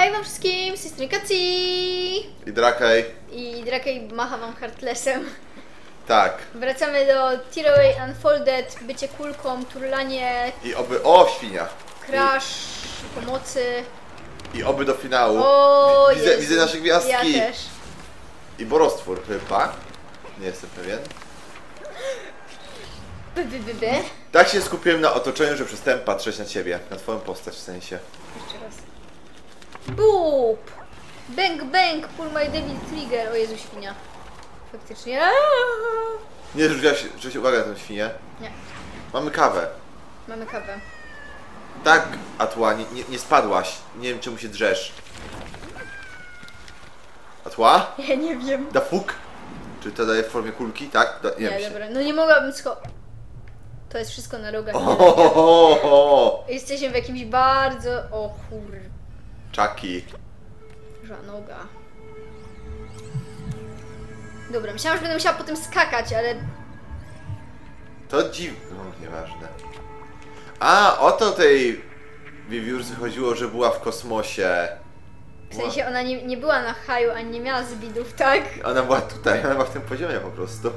Hej wam wszystkim, z tej strony Kaci I Drakej. i Drakej macha wam heartlessem. Tak. Wracamy do Tearaway Unfolded, bycie kulką, turlanie, I oby. O, świnia! crash, pomocy. I oby do finału. O, Wi- widzę, widzę nasze gwiazdki. Ja też. I borostwór chyba. Nie jestem pewien. By, by, by, by. Tak się skupiłem na otoczeniu, że przestałem patrzeć na ciebie. Na twoją postać w sensie. Boop! Bang, bang, pull my devil trigger. O Jezu, świnia. Faktycznie. Aaaa! Nie zwróciłaś zwróciłaś uwagę na tę świnię. Nie, Mamy kawę. mamy kawę. Tak, Atła, nie, nie, nie spadłaś. Nie wiem czemu się drzesz. Atła? Ja nie wiem. Da fuk? Czy to daje w formie kulki? Tak? Da, nie, Nie, wiem się. dobra. No nie mogłabym sko... To jest wszystko na rogach. nie na. Jesteśmy w jakimś bardzo... O kur... Czaki. noga. Dobra, myślałam, że będę musiała potem skakać, ale... To dziwne. No, nieważne. A, o to tej wiewiórce chodziło, że była w kosmosie. W sensie ona nie, nie była na haju, ani nie miała zbidów, tak? Ona była tutaj, ona była w tym poziomie po prostu.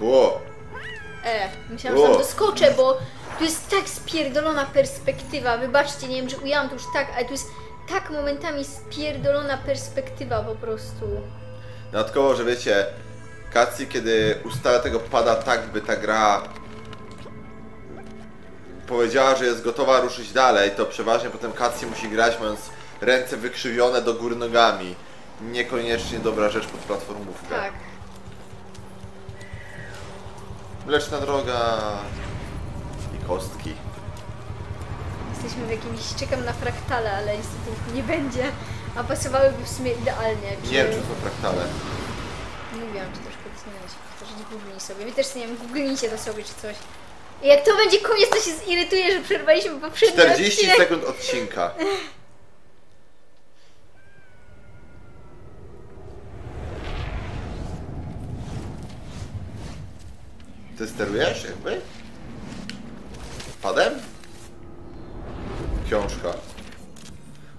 Ło, E, myślałam, że tam doskoczę, bo tu jest tak spierdolona perspektywa. Wybaczcie, nie wiem, że ujęłam to już tak, ale tu jest tak momentami spierdolona perspektywa po prostu. dodatkowo, że wiecie, Kacji, kiedy ustala tego pada tak, by ta gra powiedziała, że jest gotowa ruszyć dalej, to przeważnie potem Kacji musi grać mając ręce wykrzywione do góry nogami. Niekoniecznie dobra rzecz pod platformówkę. Tak. Mleczna droga kostki. Jesteśmy w jakimś... Czekam na fraktale, ale niestety nie będzie. A pasowałyby w sumie idealnie. Czy... Nie wiem, czy są fraktale. Mówiłam, czy troszkę zmieniać. Powtarzać googlnij sobie. Wy też nie wiem, googlnijcie to sobie, czy coś. I jak to będzie koniec, to się zirytuję, że przerwaliśmy poprzedni 40 odcinek. sekund odcinka. Ty sterujesz jakby? Padem? Książka.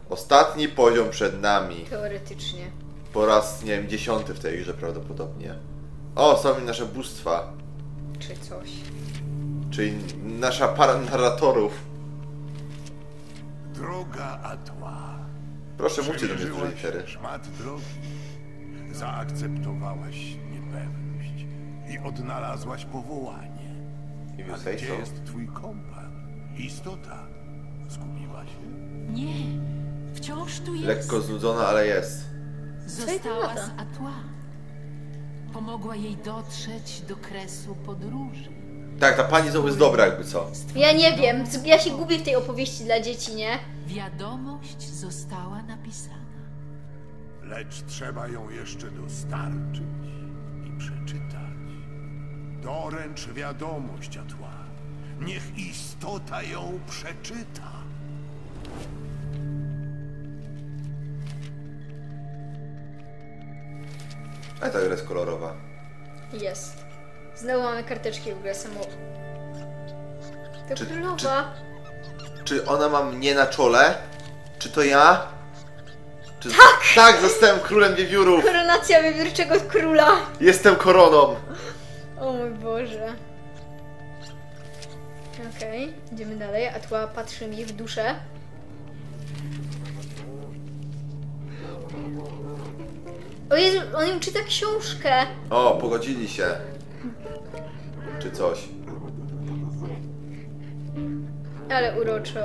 Ostatni poziom przed nami. Teoretycznie. Po raz, nie wiem, dziesiąty w tej grze prawdopodobnie. O, są nasze bóstwa. Czy coś. Czyli nasza para narratorów. Droga Atła. Proszę, mówcie do mnie duże Przemierzyłaś litery. szmat drogi. Zaakceptowałaś niepewność i odnalazłaś powołanie. If you A say gdzie so. jest twój kompan? Istota. Zgubiła się? Nie, wciąż tu jest. Lekko znudzona, ale jest. Została z Atła. Pomogła jej dotrzeć do kresu podróży. Tak, ta pani znowu jest dobra, jakby co. Ja nie wiem, ja się gubię w tej opowieści dla dzieci, nie? Wiadomość została napisana. Lecz trzeba ją jeszcze dostarczyć i przeczytać. Doręcz wiadomość Atła. Niech istota ją przeczyta. A ta gra jest kolorowa. Jest. Znowu mamy karteczki w ogóle samo. To Czy- królowa. Czy ona ma mnie na czole? Czy to ja? Czy... Tak! Tak, zostałem królem wiewiórów! Koronacja wiewiórczego króla. Jestem koroną! Boże. Okej, idziemy dalej. Atła patrzy mi w duszę. O Jezu, on im czyta książkę. O, pogodzili się. Czy coś. Ale uroczo.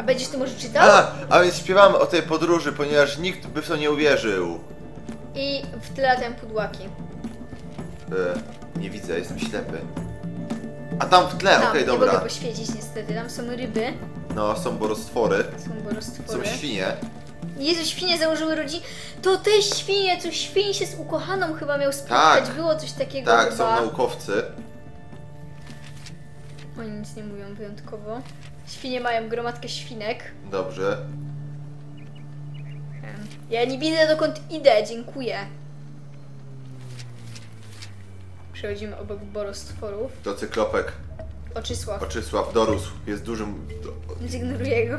A będziesz ty może czytał? A, a więc śpiewamy o tej podróży, ponieważ nikt by w to nie uwierzył. I w tle latają pudłaki. E, nie widzę, jestem ślepy. A tam w tle, Tam, okej, nie dobra. mogę poświecić niestety. Tam są ryby, No, są borostwory, są są borostwory. świnie. Jezu, świnie założyły rodzin. To te świnie, co świń się z ukochaną chyba miał spotkać. Tak. Było coś takiego Tak, są chyba. naukowcy. Oni nic nie mówią wyjątkowo. Świnie mają gromadkę świnek. Dobrze. Ja nie widzę dokąd idę, dziękuję. Przechodzimy obok borostworów. To cyklopek. Oczysław. Oczysław dorósł. Jest dużym... Zignoruję go.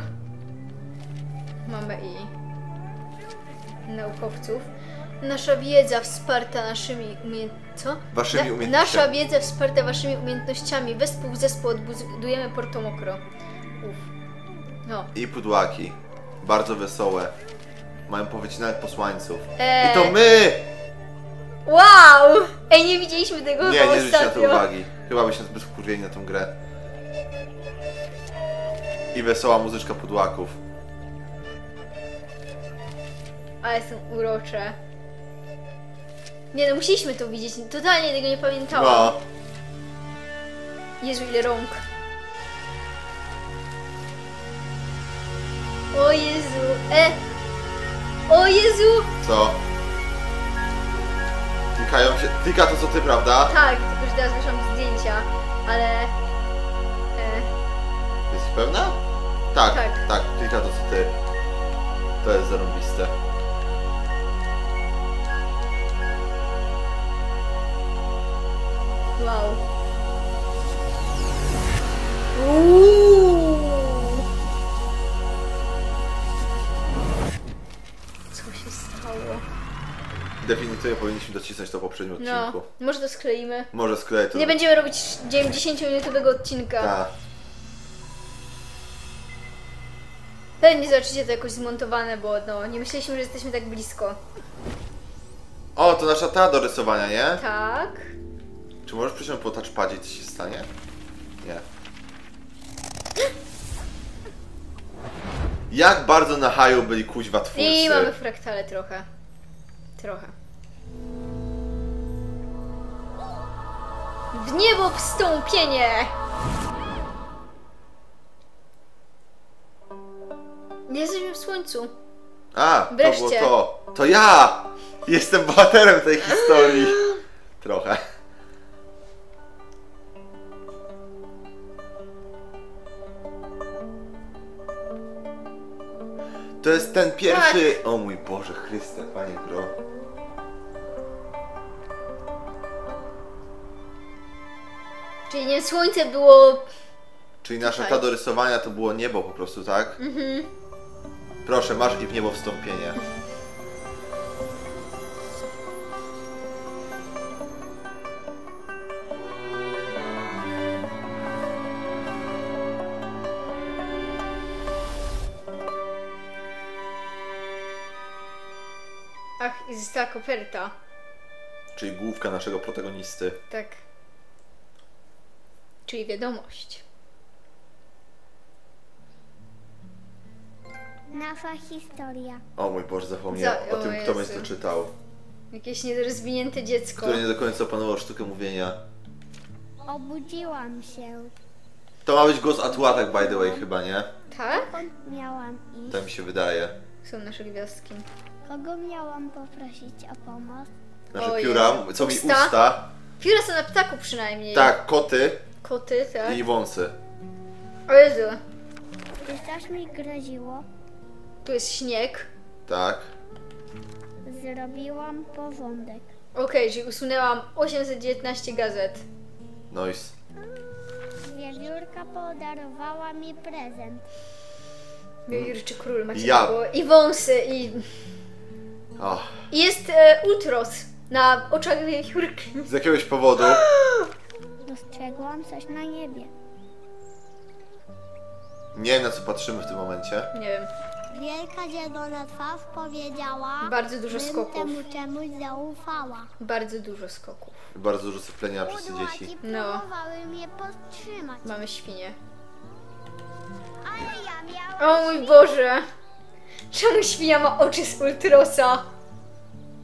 Mamy i naukowców. Nasza wiedza wsparta naszymi umiejętnościami. Waszymi umiejętnościami. Nasza wiedza wsparta waszymi umiejętnościami. Wespół w zespół odbudujemy Portomokro. Uf. No. I pudłaki. Bardzo wesołe. Mają powycinać posłańców. Eee. I to my! Wow! Ej, nie widzieliśmy tego Nie, nie zwróćcie na to uwagi. Chyba byśmy zbyt wkurwieni na tą grę. I wesoła muzyczka pudłaków. Ale są urocze. Nie no, musieliśmy to widzieć. Totalnie tego nie pamiętałam. No. Jezu, ile rąk. O Jezu, e! O Jezu! Co? Klikają się... Klika to co ty, prawda? Tak, tylko że teraz wyszłam zdjęcia, ale... E, Jesteś pewna? Tak, Tak. tak, klika to co ty. To jest zarąbiste. wow. Definitywnie powinniśmy docisnąć to w poprzednim No, odcinku. może to skleimy. Może skleję to. Nie będziemy robić 10-minutowego odcinka. Tak. Pewnie zobaczycie to jakoś zmontowane, bo no, nie myśleliśmy, że jesteśmy tak blisko. O, to nasza ta do rysowania, nie? Tak. Czy możesz przysiąść po touchpadzie co się stanie? Nie. Jak bardzo na haju byli kuźwa twórcy. I mamy fraktale trochę. Trochę. W niebo wstąpienie! Jesteśmy w słońcu. A, to Wreszcie. było to. To ja! Jestem bohaterem tej historii. Trochę. To jest ten pierwszy. O mój Boże, Chryste, Panie Gro. Czyli nie słońce było. Czyli nasza ta do rysowania to było niebo po prostu, tak? Mhm. Proszę, masz i w niebo wstąpienie. Ach, i została koperta. Czyli główka naszego protagonisty. Tak. Czyli wiadomość. Nasza historia. O mój Boże, zapomniałem Za- o o tym, kto będzie Jezu. to czytał. Jakieś niedorozwinięte dziecko. Który nie do końca opanował sztukę mówienia. Obudziłam się. To ma być głos Atuatak, by the way, chyba, nie? Tak? Miałam iść? Tak mi się wydaje. Są nasze gwiazdki. Kogo miałam poprosić o pomoc? Nasze Ojej. pióra, co mi Usta? usta. Pióra są na ptaku przynajmniej. Tak, koty Koty, tak. i wąsy. O Jezu. Coś mi groziło? Tu jest śnieg. Tak. Zrobiłam porządek. Okej, czyli usunęłam 819 gazet. Noise. Wiewiórka podarowała mi prezent. Jurczy król macie Ja. było. I wąsy, i... I jest e, ultros na oczach wiewiórki. z jakiegoś powodu. Dostrzegłam coś na niebie. Nie wiem na co patrzymy w tym momencie. Nie wiem. Wielka zielona twarz powiedziała, Bardzo dużo bym skoków. temu czemuś zaufała. Bardzo dużo skoków. Bardzo dużo syplenia przez te dzieci. No. próbowały mnie powstrzymać, Mamy świnie. ale ja miałam O mój Boże! Czemu świnia ma oczy z ultrosa?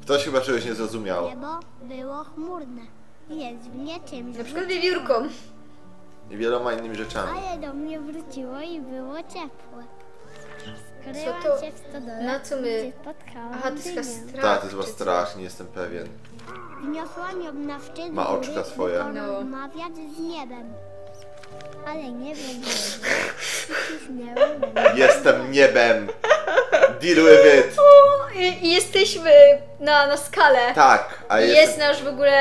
Ktoś chyba czegoś nie zrozumiał. niebo, było chmurne. Jest w nie czymś Na przykład wiewiórką. I wieloma innymi rzeczami. Ale do mnie wróciło i było ciepłe. Skryłam Co to- się w stodole, na co my- gdzie spotkałam Aha, to jest chyba dynię. strach. Tak, to jest chyba czy strach, nie jestem pewien. Wniosłam ją na szczyt Ma góry, oczka swoje. by No. porozmawiać z niebem. Ale nie wiem, gdzie. Mnie. Jestem niebem! Deal with it! O, i, i jesteśmy na, na skale. Tak, a jest... jest nasz w ogóle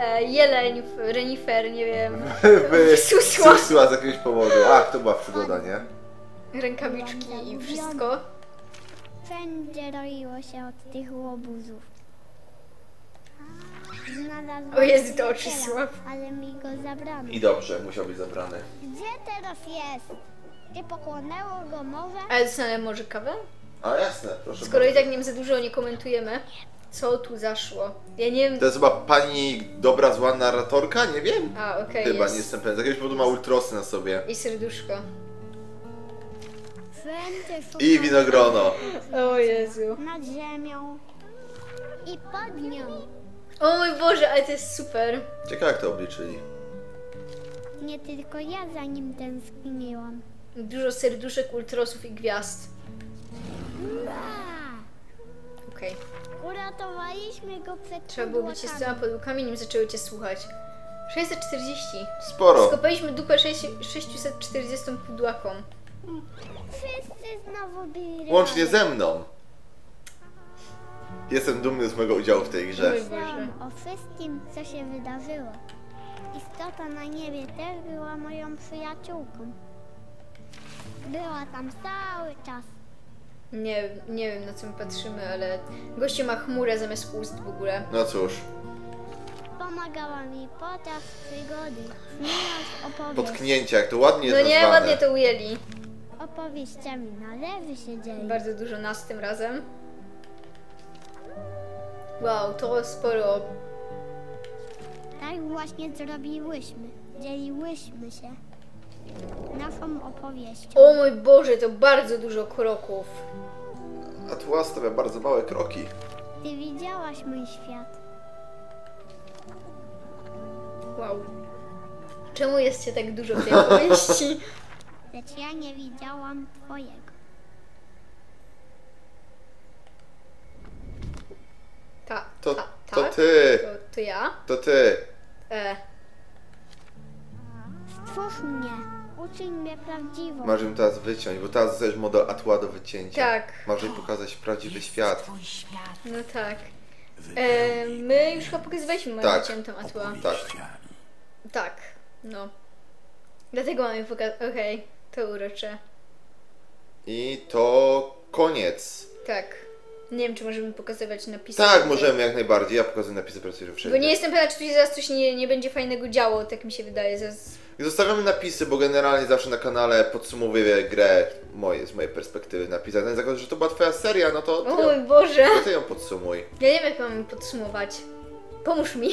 e, jeleń, renifer, nie wiem, by susła. susła z jakiegoś powodu. Ach, to była przygoda, nie? rękawiczki i wszystko. Wszędzie roiło się od tych łobuzów. Znalazłam O Jezu, to Oczysław. Ale mi go zabrano. I dobrze, musiał być zabrany. Gdzie teraz jest? Czy pochłonęło go morze? Ale dostanę może kawę? A jasne, proszę Skoro i bardzo. tak nie wiem za dużo nie komentujemy, co tu zaszło. Ja nie wiem. To jest chyba pani dobra, zła narratorka? Nie wiem. A, okej, Chyba, jest. nie jestem pewien. Z jakiegoś powodu ma ultrosy na sobie. I serduszko. I winogrono. O Jezu. nad ziemią i pod nią. O mój Boże, ale to jest super. Ciekawe jak to obliczyli. Nie tylko ja za nim tęskniłam. Dużo serduszek, ultrosów i gwiazd. Okej. Uratowaliśmy go przed Trzeba było być podłokami. z tyma podłukami, nim zaczęły cię słuchać. 640. Sporo. Skopaliśmy dupę 6, 640 pudłakom. Wszyscy znowu byli Łącznie razem. ze mną. Jestem dumny z mojego udziału w tej grze. Boże. Myślałam o wszystkim, co się wydarzyło. Istota na niebie też była moją przyjaciółką. Była tam cały czas. Nie, nie wiem na co my patrzymy, ale gościu ma chmurę zamiast ust w ogóle. No cóż, Pomagała mi podczas przygody. Opowieść. potknięcia, jak to ładnie No nie, nazwane. ładnie to ujęli. Opowieściami na lewy się dzieli. Bardzo dużo nas tym razem. Wow, to sporo. Tak właśnie zrobiłyśmy. Dzieliłyśmy się naszą opowieścią. O mój Boże, to bardzo dużo kroków. A tu stawia bardzo małe kroki. Ty widziałaś mój świat. Wow. Czemu jest cię tak dużo w tej opowieści? Lecz ja nie widziałam twojego. Ta, To, ta, to tak? ty, To, to ja? to ty. E, Stwórz mnie. Uczyń mnie prawdziwą. Masz ją teraz wyciąć, bo teraz jesteś model Atła do wycięcia. Tak. Masz jej pokazać prawdziwy Jest świat. twój świat. no tak. E, my już chyba pokazywaliśmy moją Tak. wyciętą atła. Tak. Tak, no. Dlatego mamy pokazać. Okej, to urocze. I to koniec. Tak. Nie wiem, czy możemy pokazywać napisy. Tak, możemy jak najbardziej. Ja pokazuję napisy pracuję Bo wszędzie. nie jestem pewna, czy tu się zaraz coś nie, nie będzie fajnego działo, tak mi się wydaje. Zaraz... I zostawiamy napisy, bo generalnie zawsze na kanale podsumowuję grę moje, z mojej perspektywy napisać. Ten zakład, że to była twoja seria, no to O mój Boże! to ty ją podsumuj. Ja nie wiem, jak mam podsumować. Pomóż mi.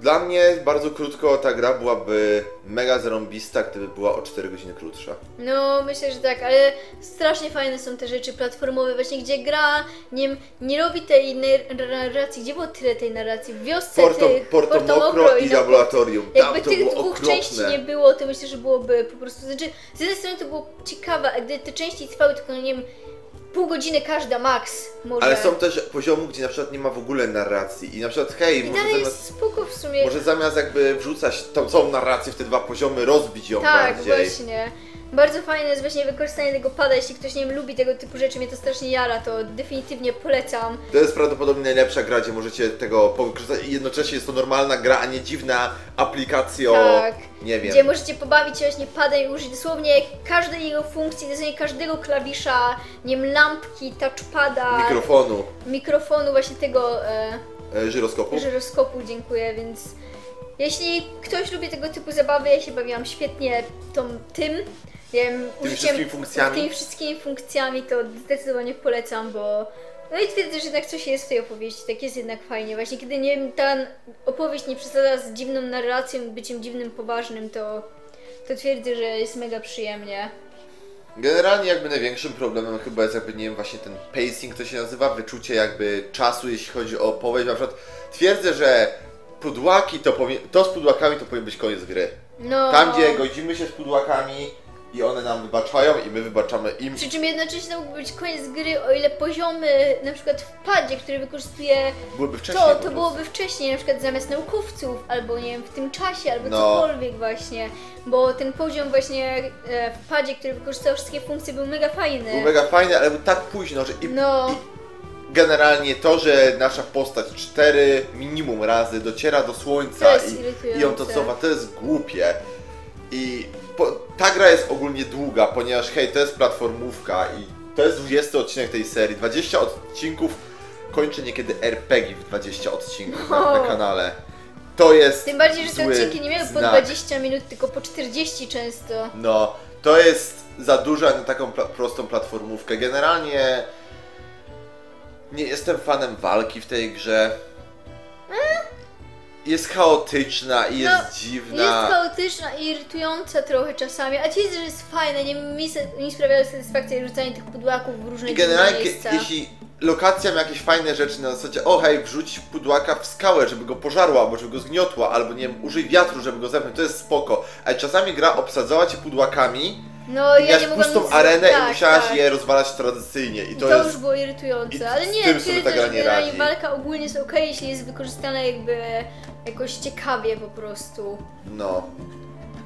Dla mnie bardzo krótko ta gra byłaby mega zarąbista, gdyby była o 4 godziny krótsza. No, myślę, że tak, ale strasznie fajne są te rzeczy platformowe, właśnie gdzie gra nie, nie robi tej nar- narracji. Gdzie było tyle tej narracji? W wiosce Porto, tych, Porto Mokro i na- Laboratorium. Jakby tych dwóch okropne. części nie było, to myślę, że byłoby po prostu. Znaczy, z jednej strony to było ciekawe, a gdy te części trwały tylko, nie wiem, pół godziny każda max może. Ale są też poziomy, gdzie na przykład nie ma w ogóle narracji i na przykład hej, I może dalej zamiast, jest spoko w sumie. może zamiast jakby wrzucać tą całą narrację w te dwa poziomy, rozbić ją Tak, bardziej. właśnie. Bardzo fajne jest właśnie wykorzystanie tego pada. Jeśli ktoś nie wiem, lubi tego typu rzeczy, mnie to strasznie jara, to definitywnie polecam. To jest prawdopodobnie najlepsza gra, gdzie możecie tego powykorzystać i jednocześnie jest to normalna gra, a nie dziwna aplikacja. Tak. Nie wiem. Gdzie możecie pobawić się właśnie padem i użyć dosłownie każdej jego funkcji, dosłownie każdego klawisza, nie wiem, lampki, touchpada, Mikrofonu, mikrofonu, właśnie tego e, e, żyroskopu. żyroskopu, dziękuję, więc jeśli ktoś lubi tego typu zabawy, ja się bawiłam świetnie tą, tym, wiem, Tymi wszystkimi funkcjami. tymi wszystkimi funkcjami, to zdecydowanie polecam, bo no i twierdzę, że jednak coś jest w tej opowieści, tak jest jednak fajnie. Właśnie kiedy nie wiem, ta opowieść nie przesadza z dziwną narracją, byciem dziwnym, poważnym, to, to twierdzę, że jest mega przyjemnie. Generalnie jakby największym problemem chyba jest jakby, nie wiem, właśnie ten pacing to się nazywa, wyczucie jakby czasu, jeśli chodzi o opowieść. Na przykład twierdzę, że pudłaki to to z pudłakami to powinien być koniec gry. No, Tam, gdzie godzimy się z pudłakami, i one nam wybaczają i my wybaczamy im. Przy czym jednocześnie to mógł być koniec gry, o ile poziomy, na przykład w padzie, który wykorzystuje Byłyby wcześniej to, to byłoby wcześniej, na przykład zamiast naukowców, albo nie wiem, w tym czasie, albo No. cokolwiek właśnie, bo ten poziom właśnie e, w padzie, który wykorzystywał wszystkie funkcje był mega fajny. Był mega fajny, ale był tak późno, że i, No. i generalnie to, że nasza postać cztery minimum razy dociera do słońca i, i ją to cofa, to jest głupie. I po, ta gra jest ogólnie długa, ponieważ hej, to jest platformówka i to jest 20 odcinek tej serii. 20 odcinków kończy niekiedy RPG w 20 odcinków na, na No. kanale. To jest Tym bardziej, że te odcinki nie miały po znak. 20 minut, tylko po 40 często. No, to jest za dużo na taką pla- prostą platformówkę. Generalnie nie jestem fanem walki w tej grze. Jest chaotyczna i jest No, dziwna. Jest chaotyczna i irytująca trochę czasami, a ci że jest fajne, nie mi, mi sprawiało satysfakcję rzucanie tych pudłaków w różne I generalnie, miejsca. jeśli lokacja ma jakieś fajne rzeczy na zasadzie, o hej, wrzuć pudłaka w skałę, żeby go pożarła, albo żeby go zgniotła, albo nie wiem, użyj wiatru, żeby go zepchnąć, to jest spoko. Ale czasami gra obsadzała cię pudłakami No i ja nie pustą nic- arenę tak, i musiałaś tak. je rozwalać tradycyjnie. I I to, to, jest... już było irytujące, i ale nie, tym sobie ta gra nie radzi. walka ogólnie jest okej, jeśli jest wykorzystana jakby jakoś ciekawie po prostu. No.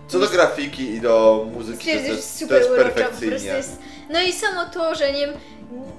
Co do grafiki i do muzyki, to Stwierdzę, że jest, jest to super jest urocza, po prostu perfekcyjnie. jest... No i samo to, że nie wiem,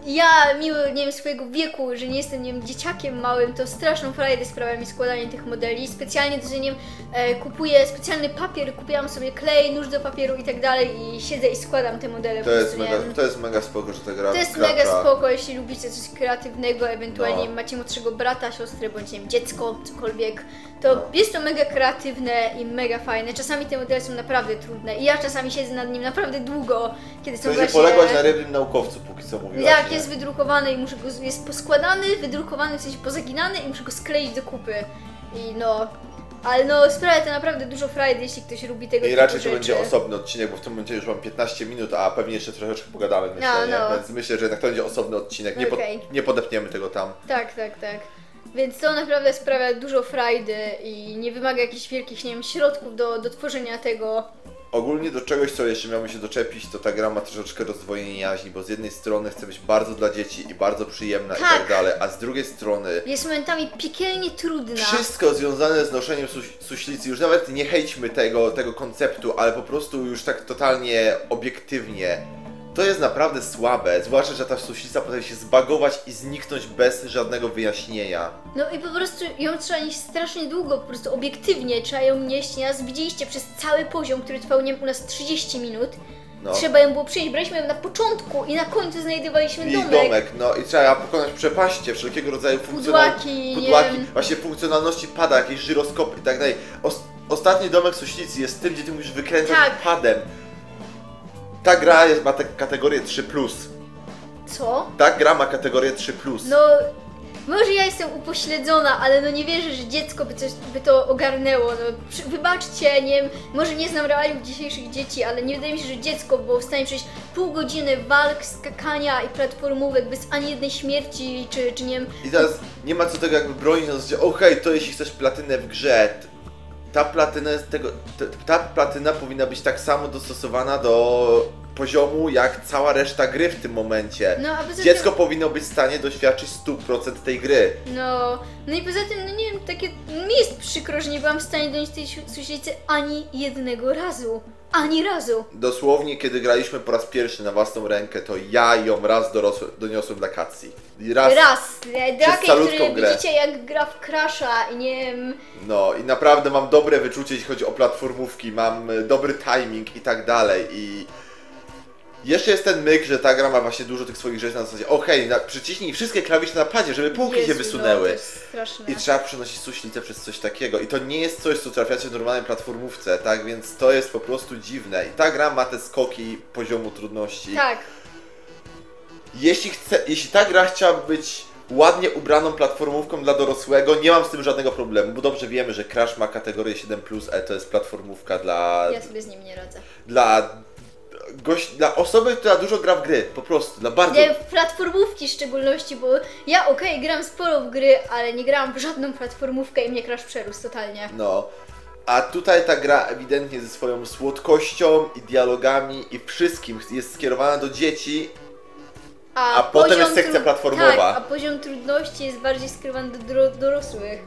ja mimo, nie wiem, swojego wieku, że nie jestem, nie wiem, dzieciakiem małym, to straszną frajdę sprawia mi składanie tych modeli. Specjalnie że nie wiem, e, kupuję specjalny papier, kupiłam sobie klej, nóż do papieru i tak dalej i siedzę i składam te modele To jest, prostu, mega, to jest mega spoko, że ta gra To jest mega spoko, jeśli lubicie coś kreatywnego, ewentualnie No. macie młodszego brata, siostrę, bądź nie wiem, dziecko, cokolwiek, to No. jest to mega kreatywne i mega fajne. Czasami te modele są naprawdę trudne i ja czasami siedzę nad nim naprawdę długo, kiedy są To właśnie... polegać na rybnym naukowcu, póki co mówiłaś. Jak nie? jest wydrukowany i muszę go, jest poskładany, wydrukowany, w sensie pozaginany i muszę go skleić do kupy. I no, ale no sprawia to naprawdę dużo frajdy, jeśli ktoś lubi tego I raczej to będzie osobny odcinek, bo w tym momencie już mam 15 minut, a pewnie jeszcze troszeczkę pogadamy, myślę, No, no. Więc myślę, że jednak to będzie osobny odcinek, nie, pod, nie podepniemy tego tam. Tak, tak, tak. Więc to naprawdę sprawia dużo frajdy i nie wymaga jakichś wielkich, nie wiem, środków do, do tworzenia tego. Ogólnie do czegoś, co jeszcze miałbym się doczepić, to ta gra ma troszeczkę rozdwojenie jaźni, bo z jednej strony chce być bardzo dla dzieci i bardzo przyjemna i Tak. tak dalej, a z drugiej strony Jest momentami piekielnie trudna. Wszystko związane z noszeniem suś suślicy, już nawet nie hejćmy tego, tego konceptu, ale po prostu już tak totalnie obiektywnie. To jest naprawdę słabe, zwłaszcza, że ta suślica potrafi się zbagować i zniknąć bez żadnego wyjaśnienia. No i po prostu ją trzeba nieść strasznie długo, po prostu obiektywnie trzeba ją nieść. Nas widzieliście przez cały poziom, który trwał nie wiem, u nas 30 minut. No. Trzeba ją było przejść, braliśmy ją na początku i na końcu znajdowaliśmy I domek. domek, no i trzeba pokonać przepaście, wszelkiego rodzaju funkcjonal... Pudłaki, pudłaki nie- właśnie funkcjonalności pada, jakieś żyroskopy i tak dalej. Os ostatni domek suślicy jest tym, gdzie ty musisz wykręcać Tak. padem. Ta gra jest, ma tę kategorię 3+. Co? Ta gra ma kategorię 3+. No, może ja jestem upośledzona, ale no nie wierzę, że dziecko by, coś, by to ogarnęło. No, przy- wybaczcie, nie wiem, może nie znam realiów dzisiejszych dzieci, ale nie wydaje mi się, że dziecko było w stanie przejść pół godziny walk, skakania i platformówek bez ani jednej śmierci, czy, czy nie wiem, I teraz nie ma co tego jakby bronić na zasadzie, okej, to jeśli chcesz platynę w grze, ta platyna tego, t- ta platyna powinna być tak samo dostosowana do poziomu jak cała reszta gry w tym momencie. No, a poza Dziecko tym- powinno być w stanie doświadczyć 100% tej gry. No, no i poza tym, no nie wiem, takie, mi jest przykro, że nie byłam w stanie donieść tej suślicy ani jednego razu. Ani razu. Dosłownie, kiedy graliśmy po raz pierwszy na własną rękę, to ja ją raz dorosłem, doniosłem dla Katsi. Raz, Raz. Draken, który grę. widzicie jak gra w Crasha i nie wiem, No i naprawdę mam dobre wyczucie, jeśli chodzi o platformówki, mam e, dobry timing i tak dalej i jeszcze jest ten myk, że ta gra ma właśnie dużo tych swoich rzeczy na zasadzie okej, na przyciśnij wszystkie klawisze na padzie, żeby półki Jezu, się No, wysunęły. to jest straszne. I trzeba przenosić suślicę przez coś takiego. I to nie jest coś, co trafiacie w normalnej platformówce, tak? Więc to jest po prostu dziwne. I ta gra ma te skoki poziomu trudności. Tak, Jeśli, chce, jeśli ta gra chciałaby być ładnie ubraną platformówką dla dorosłego, nie mam z tym żadnego problemu, bo dobrze wiemy, że Crash ma kategorię 7+, ale to jest platformówka dla, ja sobie z nim nie radzę. dla, gość, dla osoby, która dużo gra w gry, po prostu, dla bardzo... Nie, w platformówki w szczególności, bo ja okej, gram sporo w gry, ale nie grałam w żadną platformówkę i mnie Crash przerósł totalnie. No. A tutaj ta gra ewidentnie ze swoją słodkością i dialogami i wszystkim jest skierowana do dzieci. A potem poziom jest sekcja platformowa. Tak, a poziom trudności jest bardziej skierowany do dorosłych.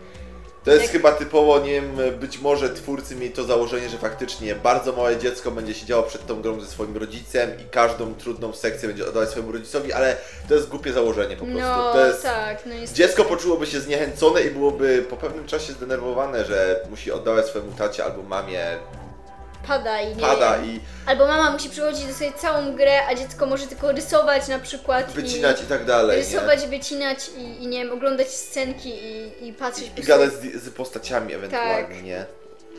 To jest Jak- chyba typowo, nie wiem, być może twórcy mieli to założenie, że faktycznie bardzo małe dziecko będzie siedziało przed tą grą ze swoim rodzicem i każdą trudną sekcję będzie oddawać swojemu rodzicowi, ale to jest głupie założenie po prostu. No to jest... tak, no niestety. Dziecko poczułoby się zniechęcone i byłoby po pewnym czasie zdenerwowane, że musi oddawać swojemu tacie albo mamie pada i nie pada i Albo mama musi przechodzić do sobie całą grę, a dziecko może tylko rysować na przykład. wycinać i, tak i dalej. rysować, wycinać i, i nie wiem, oglądać scenki i, i patrzeć Nie? I prostu- gadać z, z postaciami ewentualnie, Tak. nie?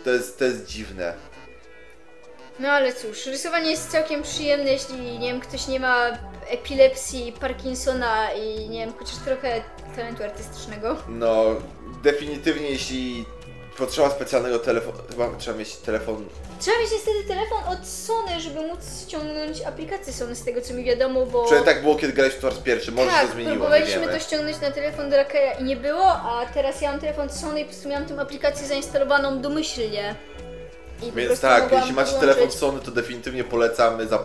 To jest, to jest dziwne. No ale cóż, rysowanie jest całkiem przyjemne, jeśli nie wiem, ktoś nie ma epilepsji, Parkinsona i nie wiem, chociaż trochę talentu artystycznego. No, definitywnie jeśli potrzeba specjalnego telefonu, chyba trzeba mieć telefon Trzeba mieć niestety telefon od Sony, żeby móc ściągnąć aplikację Sony, z tego co mi wiadomo, bo... Przynajmniej tak było, kiedy graliśmy po raz pierwszy, może tak, się to zmieniło, próbowaliśmy to ściągnąć na telefon do Rakaja i nie było, a teraz ja mam telefon Sony i po prostu miałam tą aplikację zainstalowaną domyślnie. I Więc tak, jeśli macie telefon Sony, to definitywnie polecamy za,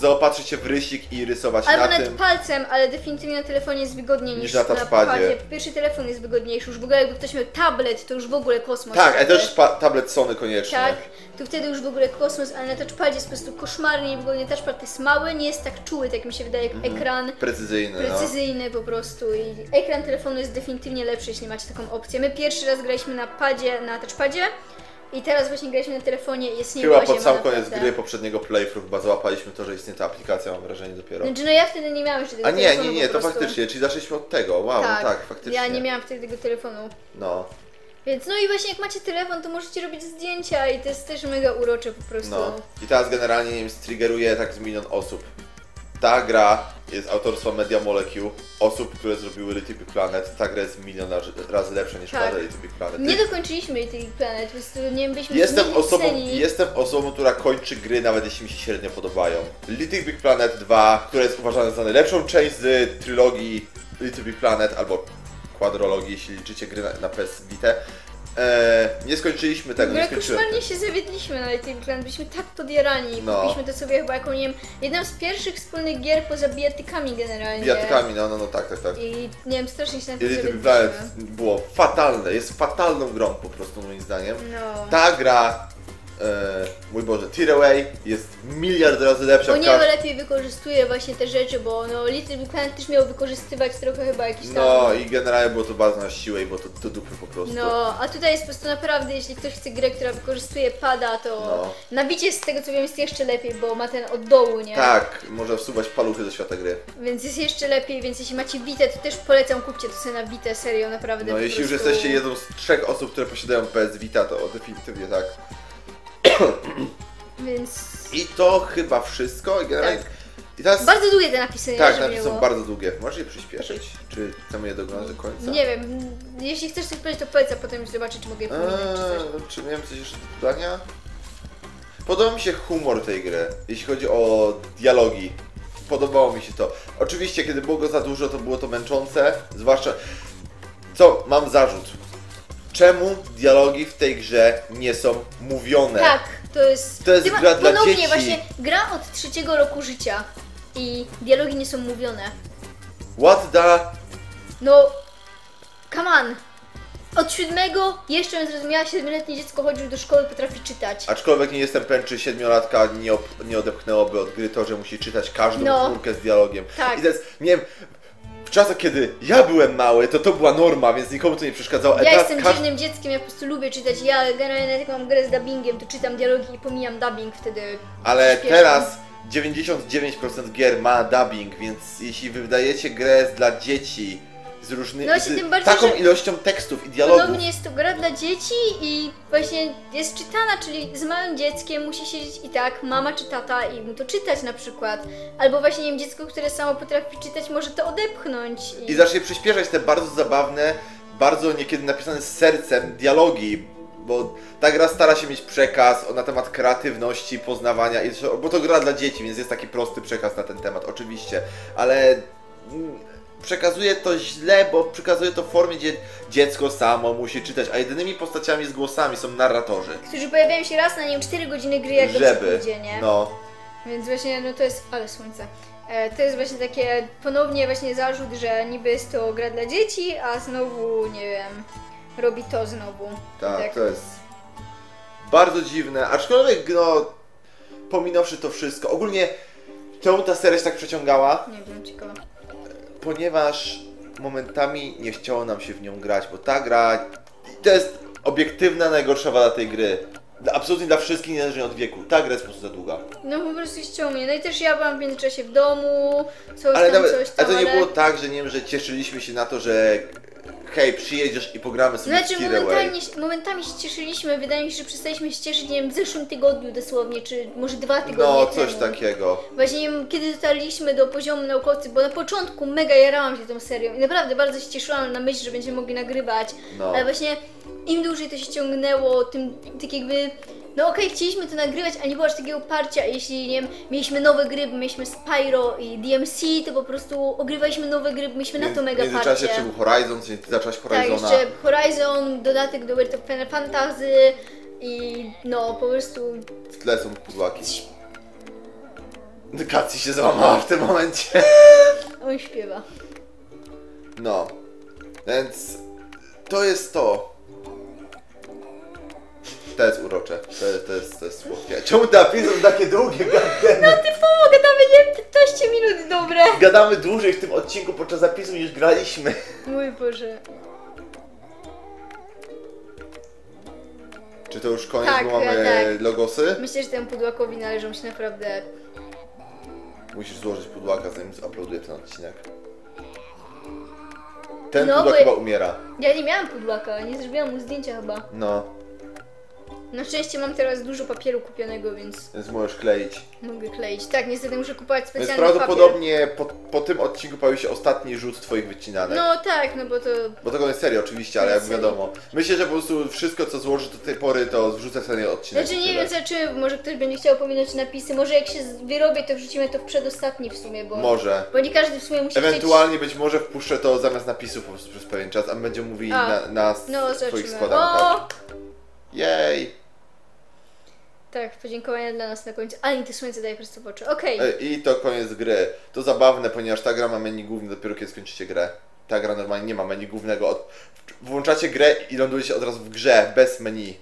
zaopatrzyć się w rysik i rysować Albo na nawet tym. palcem, ale definitywnie na telefonie jest wygodniej niż, Niż na touchpadzie. Pierwszy telefon jest wygodniejszy. Już w ogóle jakby ktoś miał tablet, to już w ogóle kosmos. Tak, a wtedy. też tablet Sony koniecznie. Tak, to wtedy już w ogóle kosmos, ale na touchpadzie jest po prostu koszmarnie wygodnie. Touchpad jest mały, nie jest tak czuły, tak mi się wydaje, jak Mhm. ekran. Precyzyjny, no. Precyzyjny po prostu i ekran telefonu jest definitywnie lepszy, jeśli macie taką opcję. My pierwszy raz graliśmy na padzie, na touchpadzie i teraz właśnie graliśmy na telefonie i jest Chyba pod sam koniec gry poprzedniego playthrough chyba załapaliśmy to, że istnieje ta aplikacja, mam wrażenie dopiero. Znaczy no ja wtedy nie miałam jeszcze tego A nie, telefonu nie, nie, to faktycznie, czyli zaczęliśmy od tego, wow, tak, tak faktycznie. Ja nie miałam wtedy tego telefonu. No, Więc no i właśnie jak macie telefon, to możecie robić zdjęcia i to jest też mega urocze po prostu. no. I teraz generalnie, nie wiem, striggeruje tak z milion osób. Ta gra jest autorstwa Media Molecule, osób, które zrobiły Little Big Planet. Ta gra jest milion razy- lepsza niż Tak. Little Big Planet. Nie dokończyliśmy tej planet, po prostu nie byśmy Jestem osobą, jestem osobą, która kończy gry, nawet jeśli mi się średnio podobają. Little Big Planet 2, która jest uważana za najlepszą część z trylogii Little Big Planet, albo kwadrologii, jeśli liczycie gry na, na PS Vita. Eee, nie skończyliśmy tego, nie ogóle skończyłem. koszmarnie się zawiedliśmy na Little Planet, byliśmy tak podjarani. No. Kupiliśmy to sobie chyba jako, nie wiem, jedną z pierwszych wspólnych gier poza bijatykami generalnie. Bijatkami, no, no, no, tak, tak, tak. I nie wiem, strasznie się na tym Planet zawiedliśmy. było fatalne, jest fatalną grą po prostu moim zdaniem. No. Ta gra, e, mój Boże, Tearaway jest miliard razy lepsza O w niebo każ- lepiej wykorzystuje właśnie te rzeczy, bo no Little Big Planet też miał wykorzystywać trochę chyba jakiś tam... No i generalnie było to bardzo na siłę i było to do dupy po prostu. No, a tutaj jest po prostu naprawdę, jeśli ktoś chce grę, która wykorzystuje pada, to No. na Wicie z tego co wiem jest jeszcze lepiej, bo ma ten od dołu, nie? Tak, można wsuwać paluchy do świata gry. Więc jest jeszcze lepiej, więc jeśli macie Witę, to też polecam, kupcie to sobie na Witę, serio, naprawdę No jeśli już prostu- jesteście jedną z trzech osób, które posiadają PS Vita, to definitywnie tak. Więc... I to chyba wszystko. I generalnie... Tak. I teraz... Bardzo długie te napisy, nie? tak, napisy są bardzo długie. Możesz je przyspieszyć? Czy chcemy je doglądać do końca? Nie wiem, jeśli chcesz coś powiedzieć, to powiedz, a potem już zobaczę, czy mogę je pominąć, czy coś. Eee, czy miałem coś jeszcze do dodania? Podoba mi się humor tej gry, jeśli chodzi o dialogi. Podobało mi się to. Oczywiście, kiedy było go za dużo, to było to męczące, zwłaszcza... Co? Mam zarzut. Czemu dialogi w tej grze nie są mówione? Tak, to jest... To jest gra dla ponownie dzieci. właśnie gra od trzeciego roku życia i dialogi nie są mówione. What the... No, come on. Od siódmego jeszcze bym zrozumiała, siedmioletnie dziecko chodził do szkoły, potrafi czytać. Aczkolwiek nie jestem pewien, czy siedmiolatka nie, op- nie odepchnęłoby od gry to, że musi czytać każdą No. z dialogiem. Tak. I jest, nie wiem, w czasach, kiedy ja byłem mały, to to była norma, więc nikomu to nie przeszkadzało. A Ja teraz jestem każ- dziwnym dzieckiem, ja po prostu lubię czytać. Ja generalnie jak mam grę z dubbingiem, to czytam dialogi i pomijam dubbing wtedy. Ale przyspieszam. teraz 99% gier ma dubbing, więc jeśli wydajecie grę dla dzieci z różnymi, No z taką ilością tekstów i dialogów, Ponownie jest to gra dla dzieci i właśnie jest czytana, czyli z małym dzieckiem musi siedzieć i tak mama czy tata i mu to czytać na przykład. Albo właśnie nie wiem, dziecko, które samo potrafi czytać, może to odepchnąć. I... i zacznie przyspieszać te bardzo zabawne, bardzo niekiedy napisane z sercem dialogi, bo ta gra stara się mieć przekaz na temat kreatywności, poznawania, bo to gra dla dzieci, więc jest taki prosty przekaz na ten temat, oczywiście, ale mm, przekazuje to źle, bo przekazuje to w formie, gdzie dziecko samo musi czytać, a jedynymi postaciami z głosami są narratorzy. Którzy pojawiają się raz na wiem 4 godziny gry, jak Żeby, pójdzie, nie? no, Więc właśnie, no to jest, ale słońce. E, to jest właśnie takie ponownie właśnie zarzut, że niby jest to gra dla dzieci, a znowu, nie wiem, robi to znowu. tak, to jest bardzo dziwne, aczkolwiek, no, pominąwszy to wszystko, ogólnie czemu ta seria się tak przeciągała? Nie wiem, ciekawe. Ponieważ momentami nie chciało nam się w nią grać, bo ta gra to jest obiektywna najgorsza wada tej gry. Dla- Absolutnie dla wszystkich, niezależnie od wieku. Ta gra jest po prostu za długa. No po prostu ściągnie. No i też ja byłam w międzyczasie w domu, coś Ale tam, nawet, coś tam, to nie ale... było tak, że nie wiem, że cieszyliśmy się na to, że hej, przyjedziesz i pogramy sobie w Znaczy Skill Away. momentami, momentami się cieszyliśmy, wydaje mi się, że przestaliśmy się cieszyć, nie wiem, w zeszłym tygodniu dosłownie, czy może dwa tygodnie No, temu. coś takiego. Właśnie nie wiem, kiedy dotarliśmy do poziomu naukowcy, bo na początku mega jarałam się tą serią i naprawdę bardzo się cieszyłam na myśl, że będziemy mogli nagrywać, No. ale właśnie im dłużej to się ciągnęło, tym tak jakby, no okej, chcieliśmy to nagrywać, ale nie było aż takiego parcia, jeśli nie wiem, mieliśmy nowe gry, mieliśmy Spyro i DMC, to po prostu ogrywaliśmy nowe gry, mieliśmy na to W mega międzyczasie parcie. jeszcze był Horizon, czyli ty zaczęłaś Tak, Horizona. jeszcze Horizon, dodatek do World of Fantasy i no po prostu W tle są pudłaki. Kacji się załamała w tym momencie. on śpiewa. No, więc to jest to. To jest urocze, to, jest- to jest, to jest słodkie. Czemu te napisy są takie długie? Gadamy, Typowo gadamy, nie wiem, 15 minut, dobre. gadamy dłużej w tym odcinku podczas zapisu niż graliśmy. Mój Boże. Czy to już koniec, Tak, bo mamy tak. logosy? Myślę, że temu pudłakowi należą się naprawdę... Musisz złożyć pudłaka zanim uploaduję ten odcinek. Ten No, pudłak bo- chyba umiera. Ja nie miałam pudłaka, nie zrobiłam mu zdjęcia chyba. No, Na szczęście mam teraz dużo papieru kupionego, więc więc możesz kleić. mogę kleić. Tak, niestety muszę kupować Więc specjalny papier. prawdopodobnie po, po tym odcinku pojawi się ostatni rzut twoich wycinanek. No tak, no bo to... Bo to jest serio oczywiście, ale jak Serio. wiadomo. Myślę, że po prostu wszystko co złożysz do tej pory to wrzucę sobie odcinek. Znaczy nie tyle. wiem, czy może ktoś będzie chciał pominąć napisy, może jak się z- wyrobię, to wrzucimy to w przedostatni w sumie, bo... Może. Bo nie każdy w sumie musi Ewentualnie być może wpuszczę to zamiast napisów po prostu przez pewien czas, a my będziemy mówili A. na, na chcieć... No, swoich zobaczymy. składankach. O! Jej! Tak, podziękowania dla nas na końcu. Mi to słońce daje prosto w oczy. Okej. E, I to koniec gry. To zabawne, ponieważ ta gra ma menu główne dopiero kiedy skończycie grę. Ta gra normalnie nie ma menu głównego. Od... Włączacie grę i lądujecie od razu w grze, bez menu.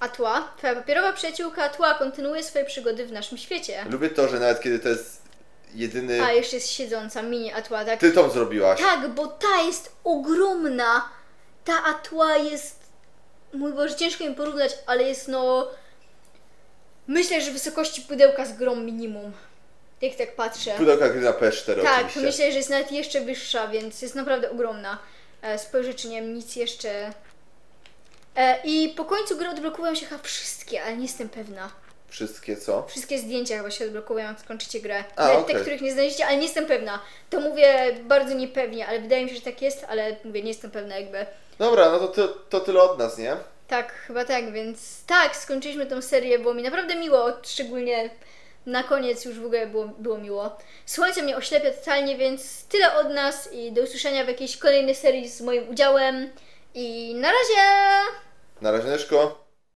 A tła? Twoja papierowa przyjaciółka Tła kontynuuje swoje przygody w naszym świecie. Lubię to, że nawet kiedy to jest jedyny... A, jeszcze jest siedząca mini Atła, tak? Ty tą zrobiłaś. Tak, bo ta jest ogromna. Ta Atła jest... Mój Boże, ciężko mi porównać, ale jest no... Myślę, że wysokości pudełka z grom minimum. Jak tak patrzę. Pudełka gry na PS4 Tak, oczywiście. myślę, że jest nawet jeszcze wyższa, więc jest naprawdę ogromna. E, spojrzę, czy nie wiem, nic jeszcze. E, I po końcu gry odblokowują się chyba wszystkie, ale nie jestem pewna. Wszystkie co? Wszystkie zdjęcia chyba się odblokowują, jak skończycie grę. A, Nawet okej. te, których nie znaleźliście, ale nie jestem pewna. To mówię bardzo niepewnie, ale wydaje mi się, że tak jest, ale mówię, nie jestem pewna jakby. Dobra, no to, to, to tyle od nas, nie? Tak, chyba tak, więc tak, skończyliśmy tą serię, było mi naprawdę miło, szczególnie na koniec już w ogóle było, było miło. Słońce mnie oślepia totalnie, więc tyle od nas i do usłyszenia w jakiejś kolejnej serii z moim udziałem i na razie! Na razie, Nyszko.